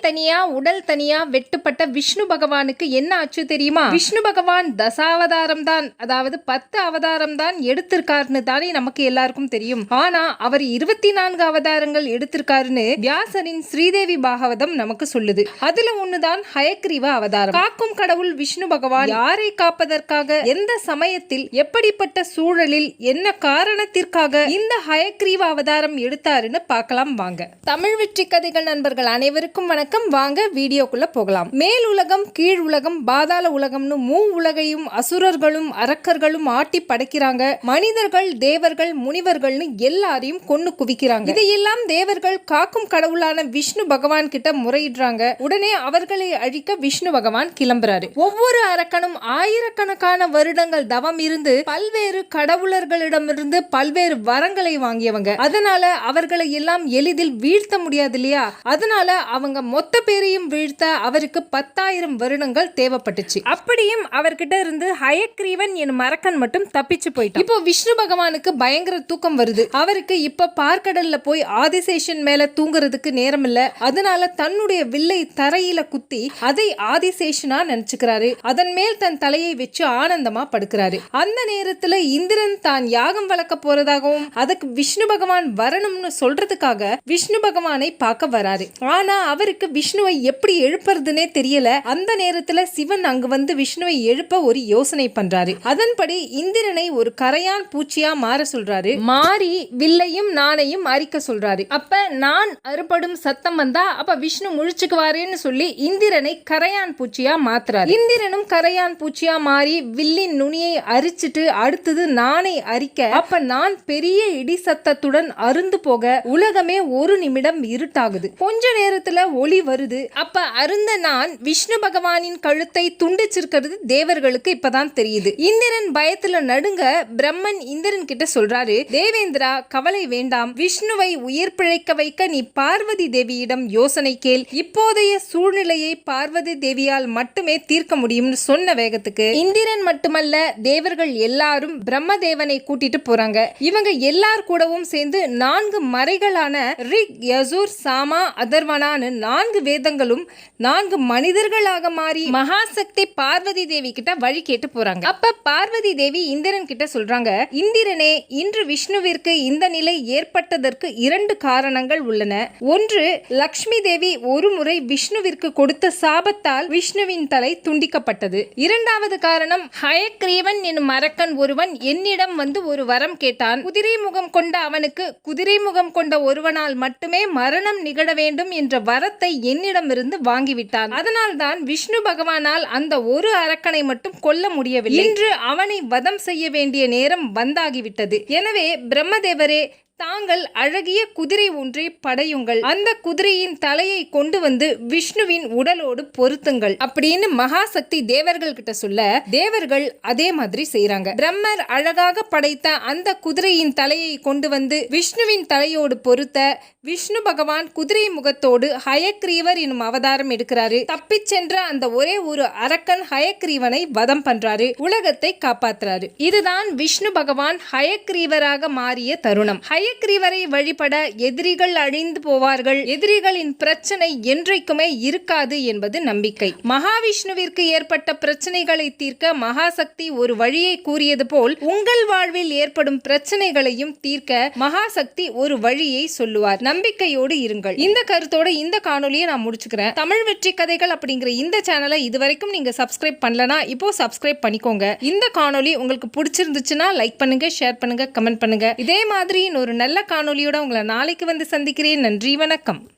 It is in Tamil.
தனியா உடல் தனியா வெட்டுப்பட்ட விஷ்ணு பகவானுக்கு என்ன ஆச்சு தெரியுமா? விஷ்ணு பகவான் தசாவதாரம் தான் அதாவது பத்து அவதாரம் தான் எடுத்திருக்காருன்னு தானே நமக்கு எல்லாருக்கும் தெரியும். ஆனா அவர் இருபத்தி நான்கு அவதாரங்கள் எடுத்திருக்காருன்னு வியாசரின் ஸ்ரீதேவி பாகவதம் நமக்கு சொல்லுது. அதுல ஒண்ணுதான் ஹயக்ரீவ அவதாரம். காக்கும் கடவுள் விஷ்ணு பகவான் யாரை காப்பதற்காக எந்த சமயத்தில் எப்படிப்பட்ட சூழலில் என்ன காரணத்திற்காக இந்த ஹயக்ரீவ அவதாரம் எடுத்தாருன்னு பார்க்கலாம் வாங்க. தமிழ் வெற்றி கதைகள் நண்பர்கள் அனைவருக்கும் வணக்கம். வாங்க வீடியோக்குள்ள போகலாம். மேல் உலகம் கீழ் உலகம் பாதாள உலகம்னு மூ உலகையும் அசுரர்களும் அரக்கர்களும் ஆட்டி படைக்கிறாங்க. மனிதர்கள் தேவர்கள் முனிவர்கள்னு எல்லாரையும் கொன்னு குவிக்கிறாங்க. இதையெல்லாம் தேவர்கள் காக்கும் கடவுளான விஷ்ணு பகவான் கிட்ட முறையிடுறாங்க. உடனே அவர்களை அழிக்க விஷ்ணு பகவான் கிளம்புறாரு. ஒவ்வொரு அரக்கனும் ஆயிரக்கணக்கான வருடங்கள் தவம் இருந்து பல்வேறு கடவுளர்களிடமிருந்து பல்வேறு வரங்களை வாங்கியவங்க. அதனால அவர்களை எல்லாம் எளிதில் வீழ்த்த முடியாது இல்லையா? அதனால அவங்க மொத்த பேரையும் வீழ்த்த அவருக்கு பத்தாயிரம் வருடங்கள் தேவைப்பட்டுச்சு. அப்படியும் அவர்கிட்ட இருந்து ஹயக்ரீவன் என் மரக்கன் மட்டும் தப்பிச்சு போயிட்டான். இப்போ விஷ்ணு பகவானுக்கு பயங்கர தூக்கம் வருது. அவருக்கு இப்ப பார்க்கடல்ல போய் ஆதிசேஷன் மேல தூங்குறதுக்கு நேரம் இல்ல அதனால தன்னுடைய வில்லை தரையில குத்தி அதை ஆதிசேஷனா நினைச்சுக்கிறாரு. அதன் மேல் தன் தலையை வச்சு ஆனந்தமா படுக்கிறாரு. அந்த நேரத்துல இந்திரன் தான் யாகம் வளர்க்க போறதாகவும் அதுக்கு விஷ்ணு பகவான் வரணும்னு சொல்றதுக்காக விஷ்ணு பகவானை பார்க்க வராரு. ஆனா அவருக்கு விஷ்ணுவை எப்படி எழுப்புறதுனே தெரியல. அந்த நேரத்துல சிவன் அங்கு வந்து விஷ்ணுவை எழுப்ப ஒரு யோசனை பண்றாரு. அதன்படி இந்திரனை ஒரு கரையான் பூச்சியா மாற சொல்றாரு. மாறி வில்லையும் நானையும் அரிக்க சொல்றாரு. அப்ப நான் அறுபடும் சத்தம் வந்தா அப்ப விஷ்ணு முழிச்சுக்குவாரேன்னு சொல்லி இந்திரனை கரையான் பூச்சியா மாத்துறாரு. இந்திரனும் கரையான் பூச்சியா மாறி வில்லின் நுனியை அரிச்சிட்டு அடுத்தது நானை அரிக்க அப்ப நான் பெரிய இடி சத்தத்துடன் அருந்து போக உலகமே ஒரு நிமிடம் இருட்டாகுது. கொஞ்ச நேரத்துல ஒளி வருது. அப்ப அருந்த நான் விஷ்ணு பகவானின் கழுத்தை துண்டிச்சிருக்கிறது தேவர்களுக்கு இப்பதான் தெரியுது. இந்திரன் பயத்துல நடுங்க பிரம்மன் இந்திரன் கிட்ட சொல்றாரு தேவேந்திரா கவலை வேண்டாம். விஷ்ணுவை உயிர் பிழைக்க வைக்க நீ பார்வதி தேவியிடம் யோசனை கேள். இப்போதைய சூழ்நிலையை பார்வதி தேவியால் மட்டுமே தீர்க்க முடியும்னு சொன்ன வேகத்துக்கு இந்திரன் மட்டுமல்ல தேவர்கள் எல்லாரும் பிரம்மதேவனை கூட்டிட்டு போறாங்க. இவங்க எல்லார் கூடவும் சேர்ந்து நான்கு மறைகளான ரிக் யசூர் சாமா அதர்வனான்னு நான்கு வேதங்களும் நான்கு மனிதர்களாக மாறி மகாசக்தி பார்வதி தேவி கிட்ட வழி கேட்டு போறாங்க. அப்ப பார்வதி தேவி இந்திரன் கிட்ட சொல்றாங்க இந்திரனே இன்று விஷ்ணுவிற்கு இந்த நிலை ஏற்பட்டதற்கு இரண்டு காரணங்கள் உள்ளன. ஒன்று லக்ஷ்மி தேவி ஒரு முறை விஷ்ணுவிற்கு கொடுத்த சாபத்தால் விஷ்ணுவின் தலை துண்டிக்கப்பட்டது. இரண்டாவது காரணம் ஹயக்ரீவன் எனும் மரக்கன் ஒருவன் என்னிடம் வந்து ஒரு வரம் கேட்டான். குதிரை முகம் கொண்ட அவனுக்கு குதிரை முகம் கொண்ட ஒருவனால் மட்டுமே மரணம் நிகழ வேண்டும் என்ற வரத்தை என்னிடமிருந்து வாங்கிவிட்டான். அதனால்தான் விஷ்ணு பகவானால் அந்த ஒரு அரக்கனை மட்டும் கொல்ல முடியவில்லை. இன்று அவனை வதம் செய்ய வேண்டிய நேரம் வந்தாகிவிட்டது. எனவே பிரம்மதேவரே தாங்கள் அழகிய குதிரை ஒன்றை படையுங்கள். அந்த குதிரையின் தலையை கொண்டு வந்து விஷ்ணுவின் உடலோடு பொருத்துங்கள். அப்படின்னு மகாசக்தி தேவர்கள் கிட்ட சொல்ல தேவர்கள் அதே மாதிரி செய்யறாங்க பிரம்மர் அழகாக படைத்த அந்த குதிரையின் தலையை கொண்டு வந்து விஷ்ணுவின் தலையோடு பொருத்த விஷ்ணு பகவான் குதிரை முகத்தோடு ஹயக்ரீவர் எனும் அவதாரம் எடுக்கிறாரு. தப்பிச் சென்ற அந்த ஒரே ஒரு அரக்கன் ஹயக்ரீவனை வதம் பண்றாரு. உலகத்தை காப்பாத்துறாரு. இதுதான் விஷ்ணு பகவான் ஹயக்ரீவராக மாறிய தருணம். ஹயக்ரீவரை வழிபட எதிரிகள் அழிந்து போவார்கள். எதிரிகளின் பிரச்சனை என்றைக்குமே இருக்காது என்பது நம்பிக்கை. மகாவிஷ்ணுவிற்கு ஏற்பட்ட பிரச்சனைகளை தீர்க்க மகாசக்தி ஒரு வழியை கூறியது போல் உங்கள் வாழ்வில் ஏற்படும் பிரச்சனைகளையும் தீர்க்க மகாசக்தி ஒரு வழியை சொல்லுவார். நம்பிக்கையோடு இருங்கள். இந்த கருத்தோட இந்த காணொலியை நான் முடிச்சுக்கிறேன். தமிழ் வெற்றி கதைகள் அப்படிங்கிற இந்த சேனலை இதுவரைக்கும் நீங்க சப்ஸ்கிரைப் பண்ணலனா இப்போ சப்ஸ்கிரைப் பண்ணிக்கோங்க. இந்த காணொலி உங்களுக்கு பிடிச்சிருந்துச்சுன்னா லைக் பண்ணுங்க ஷேர் பண்ணுங்க கமெண்ட் பண்ணுங்க. இதே மாதிரி இன்னொரு நல்ல காணொலியோட உங்களை நாளைக்கு வந்து சந்திக்கிறேன். நன்றி வணக்கம்.